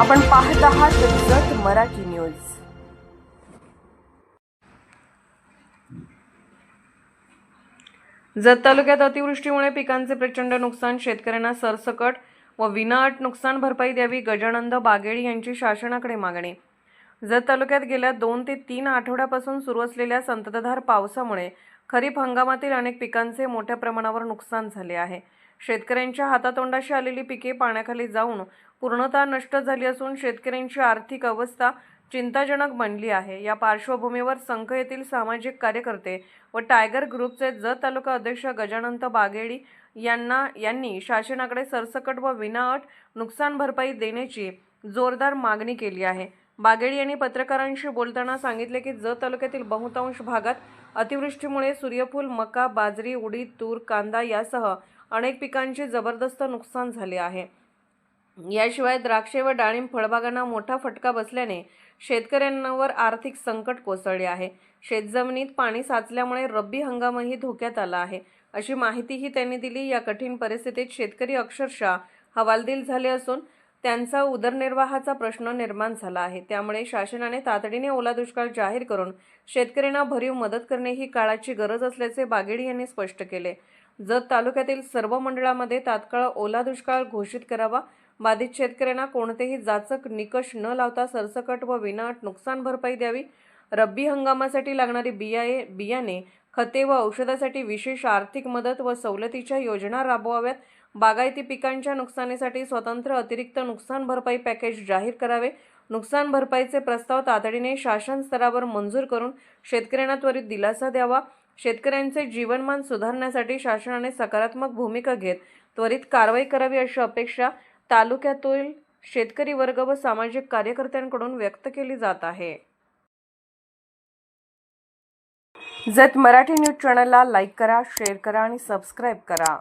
आपण पाहत आहात जत मराठी न्यूज. जत तालुक्यात अतिवृष्टीमुळे पिकांचे प्रचंड नुकसान शेतकऱ्यांना सरसकट व विनाअट नुकसान भरपाई द्यावी गजानंद बागेळी यांची शासनाकडे मागणी. जत तालुक्यात गेल्या दोन ते तीन आठवड्यापासून सुरू असलेल्या संततधार पावसामुळे खरीप हंगामातील अनेक पिकांचे मोठ्या प्रमाणावर नुकसान झाले आहे. शेतकऱ्यांच्या हातातोंडाशी आलेली पिके पाण्याखाली जाऊन पूर्णतः नष्ट झाली असून शेतकऱ्यांची आर्थिक अवस्था चिंताजनक बनली आहे. या पार्श्वभूमीवर संघ येथील सामाजिक कार्यकर्ते व टायगर ग्रुपचे जत तालुका अध्यक्ष गजानंत बागेडी यांना यांनी शासनाकडे सरसकट व विनाअट नुकसान भरपाई देण्याची जोरदार मागणी केली आहे. बागेडी यांनी पत्रकारांशी बोलताना सांगितले की जत तालुक्यातील बहुतांश भागात अतिवृष्टीमुळे सूर्यफूल मका बाजरी उडीद तूर कांदा यासह अनेक पिकांचे जबरदस्त नुकसान झाले आहे. याशिवाय द्राक्षे व डाळिंब फळबागांना मोठा फटका बसल्याने शेतकऱ्यांवर आर्थिक संकट कोसळले आहे. शेतजमिनीत पाणी साचल्यामुळे रब्बी हंगामही धोक्यात आला आहे. अशी माहितीही त्यांनी दिली. या कठीण परिस्थितीत शेतकरी अक्षरशः हवालदिल झाले असून त्यांचा उदरनिर्वाहाचा प्रश्न निर्माण झाला आहे. त्यामुळे शासनाने तातडीने ओला दुष्काळ जाहीर करून शेतकऱ्यांना भरीव मदत करणे ही काळाची गरज असल्याचे बागेडी यांनी स्पष्ट केले. जत तालुक्यातील सर्व मंडळामध्ये तात्काळ ओला दुष्काळ घोषित करावा. बाधित शेतकऱ्यांना कोणतेही जाचक निकष न लावता सरसकट व विनाट नुकसान भरपाई द्यावी. रब्बी हंगामासाठी लागणारी बियाये बियाणे खते व औषधासाठी विशेष आर्थिक मदत व सवलतीच्या योजना राबवाव्यात. बागायती पिकांच्या नुकसानीसाठी स्वतंत्र अतिरिक्त नुकसान भरपाई पॅकेज जाहीर करावे. नुकसान भरपाईचे प्रस्ताव तातडीने शासन स्तरावर मंजूर करून शेतकऱ्यांना त्वरित दिलासा द्यावा. शेतकऱ्यांचे जीवनमान सुधारण्यासाठी शासनाने सकारात्मक भूमिका घेत त्वरित कारवाई करावी अशी अपेक्षा तालुक्यातील शेतकरी वर्ग व सामाजिक कार्यकर्त्यांकडून व्यक्त केली जात आहे. जत मराठी न्यूज चॅनलला लाईक करा शेअर करा आणि सबस्क्राईब करा.